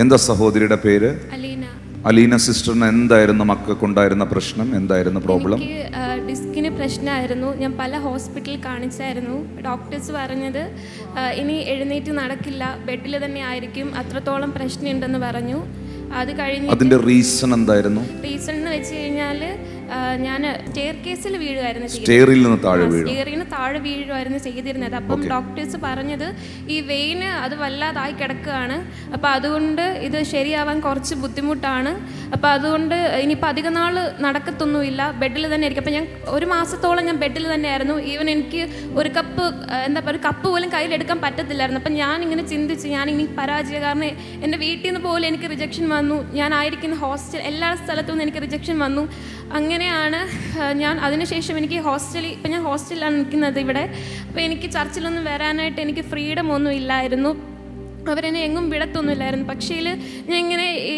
എന്താ സഹോദരിയുടെ പേര്? അലീന. സിസ്റ്ററിന് എന്തായിരുന്നു മക്കൾക്കുണ്ടായിരുന്ന പ്രശ്നം? എന്തായിരുന്നു പ്രോബ്ലം ഡിസ്കിന് പ്രശ്നമായിരുന്നു. ഞാൻ പല ഹോസ്പിറ്റലിൽ കാണിച്ചായിരുന്നു. ഡോക്ടേഴ്സ് പറഞ്ഞത് ഇനി എഴുന്നേറ്റ് നടക്കില്ല. ബെഡിൽ തന്നെ ആയിരിക്കും. അത്രത്തോളം പ്രശ്നമുണ്ടെന്ന് പറഞ്ഞു. അത് കഴിഞ്ഞ് അതിന്റെ റീസൺ എന്തായിരുന്നു? റീസൺ എന്ന് വെച്ച് കഴിഞ്ഞാൽ ഞാൻ സ്റ്റെയർ കേസിൽ വീഴുമായിരുന്നു സ്റ്റെയറിൽ നിന്ന് താഴെ വീഴും സ്റ്റെയറിന് താഴെ വീഴുമായിരുന്നു ചെയ്തിരുന്നത്. അപ്പം ഡോക്ടേഴ്സ് പറഞ്ഞത് ഈ വെയിന് അത് വല്ലാതായി കിടക്കുകയാണ്. അപ്പം അതുകൊണ്ട് ഇത് ശരിയാവാൻ കുറച്ച് ബുദ്ധിമുട്ടാണ്. അപ്പം അതുകൊണ്ട് ഇനിയിപ്പോൾ അധിക നാൾ നടക്കത്തൊന്നുമില്ല. ബെഡിൽ തന്നെ ആയിരിക്കും അപ്പം ഞാൻ ഒരു മാസത്തോളം ഞാൻ ബെഡിൽ തന്നെ ആയിരുന്നു ഈവൻ എനിക്ക് ഒരു കപ്പ് എന്താ പറയുക ഒരു കപ്പ് പോലും കയ്യിലെടുക്കാൻ പറ്റത്തില്ലായിരുന്നു. അപ്പം ഞാൻ ഇങ്ങനെ ചിന്തിച്ച് ഞാൻ ഇനി പരാജയ കാരണം എന്റെ വീട്ടിൽ നിന്ന് പോലും എനിക്ക് റിജക്ഷൻ വന്നു. ഞാൻ ആയിരിക്കുന്ന ഹോസ്റ്റൽ എല്ലാ സ്ഥലത്തും നിന്ന് എനിക്ക് റിജക്ഷൻ വന്നു. അങ്ങനെയാണ് ഞാൻ അതിനുശേഷം എനിക്ക് ഹോസ്റ്റലിൽ ഇപ്പം ഞാൻ ഹോസ്റ്റലിലാണ് നിൽക്കുന്നത് ഇവിടെ. അപ്പോൾ എനിക്ക് ചർച്ചിലൊന്നും വരാനായിട്ട് എനിക്ക് ഫ്രീഡം ഒന്നും ഇല്ലായിരുന്നു. അവരെന്നെ എങ്ങും വിടത്തൊന്നുമില്ലായിരുന്നു പക്ഷേ ഞാൻ ഇങ്ങനെ ഈ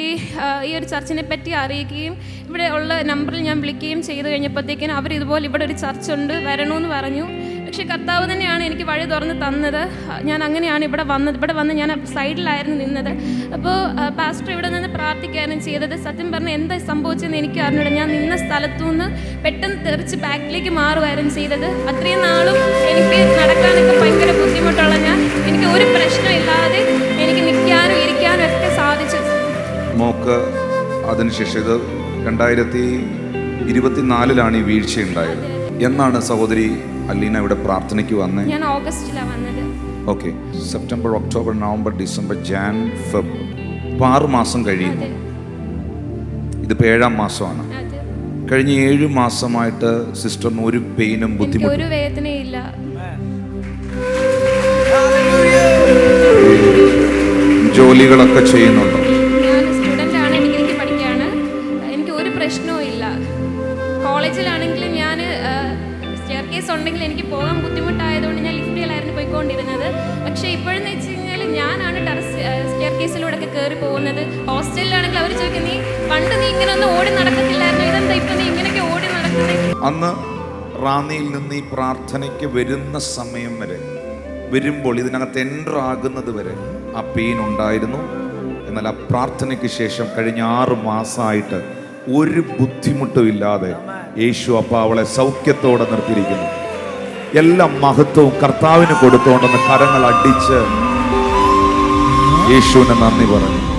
ഈ ഒരു ചർച്ചിനെ പറ്റി അറിയിക്കുകയും ഇവിടെ ഉള്ള നമ്പറിൽ ഞാൻ വിളിക്കുകയും ചെയ്തു കഴിഞ്ഞപ്പോഴത്തേക്കിനും അവർ ഇതുപോലെ ഇവിടെ ഒരു ചർച്ചുണ്ട് വരണമെന്ന് പറഞ്ഞു. പക്ഷേ കർത്താവ് തന്നെയാണ് എനിക്ക് വഴി തുറന്ന് തന്നത്. ഞാൻ അങ്ങനെയാണ് ഇവിടെ വന്നത്. ഇവിടെ വന്ന് ഞാൻ സൈഡിലായിരുന്നു നിന്നത്. അപ്പോൾ പാസ്റ്റർ ഇവിടെ നിന്ന് പ്രാർത്ഥിക്കുകയായിരുന്നു ചെയ്തത് സത്യം പറഞ്ഞാൽ എന്താ സംഭവിച്ചതെന്ന് എനിക്ക് അറിഞ്ഞൂട. ഞാൻ നിന്ന സ്ഥലത്തു നിന്ന് പെട്ടെന്ന് തെറിച്ച് ബാക്കിലേക്ക് മാറുമായിരുന്നു ചെയ്തത്. അത്രയും നാളും എനിക്ക് നടക്കാനൊക്കെ ഭയങ്കര ബുദ്ധിമുട്ടുള്ള ഞാൻ എനിക്ക് ഒരു പ്രശ്നമില്ലാതെ എനിക്ക് നിൽക്കാനും ഇരിക്കാനും ഒക്കെ സാധിച്ചു. മോക്ക് അതിനുശേഷം ഇത് രണ്ടായിരത്തി ഇരുപത്തിനാലിലാണ് ഈ വീഴ്ച ഉണ്ടായത് എന്നാണ് സഹോദരി അലീന ഇവിടെ പ്രാർത്ഥനയ്ക്ക് വന്നത് ഞാൻ ഓഗസ്റ്റിലാണ് വന്നത്. Okay. September October November December Jan Feb. ആറ് മാസം കഴിയുന്നു. ഇതിപ്പോൾ ഏഴാം മാസമാണ്. കഴിഞ്ഞ ഏഴ് മാസമായിട്ട് സിസ്റ്ററിന് ഒരു പെയിനും ബുദ്ധിമുട്ടും. ഒരു വേദനയില്ല ജോലികളൊക്കെ ചെയ്യുന്നുണ്ടോ? കേസ് ഉണ്ടെങ്കിൽ എനിക്ക് പോകാൻ ബുദ്ധിമുട്ടായതുകൊണ്ട് ഞാൻ ലിഫ്റ്റിലായിരുന്നു പോയിക്കൊണ്ടിരുന്നത്. പക്ഷേ ഇപ്പോഴെന്ന് വെച്ച് കഴിഞ്ഞാൽ ഞാനാണ് ടെറസ് സ്റ്റെയർ കേസിലൂടെ ഒക്കെ കയറി പോകുന്നത്. ഹോസ്റ്റലിലാണെങ്കിൽ അവർ ചോദിക്കും നീ പണ്ട് നീ ഇങ്ങനെ ഒന്നും ഓടി നടക്കത്തില്ലായിരുന്നു? ഇതെന്താ ഇപ്പം നീ ഇങ്ങനെയൊക്കെ ഓടി നടക്കുന്നത് അന്ന് റാന്നിയിൽ നിന്ന് ഈ പ്രാർത്ഥനയ്ക്ക് വരുന്ന സമയം വരെ വരുമ്പോൾ ഇതിനകത്ത് എന്റർ ആകുന്നത് വരെ ആ പെയിൻ ഉണ്ടായിരുന്നു. എന്നാൽ ആ പ്രാർത്ഥനയ്ക്ക് ശേഷം കഴിഞ്ഞ ആറ് മാസമായിട്ട് ഒരു ബുദ്ധിമുട്ടും ഇല്ലാതെ യേശു അപ്പ അവളെ സൗഖ്യത്തോടെ നിർത്തിയിരിക്കുന്നു. എല്ലാ മഹത്വവും കർത്താവിന് കൊടുത്തോണ്ടെന്ന് കരങ്ങൾ അടിച്ച് യേശുവിനെ നന്ദി പറഞ്ഞു.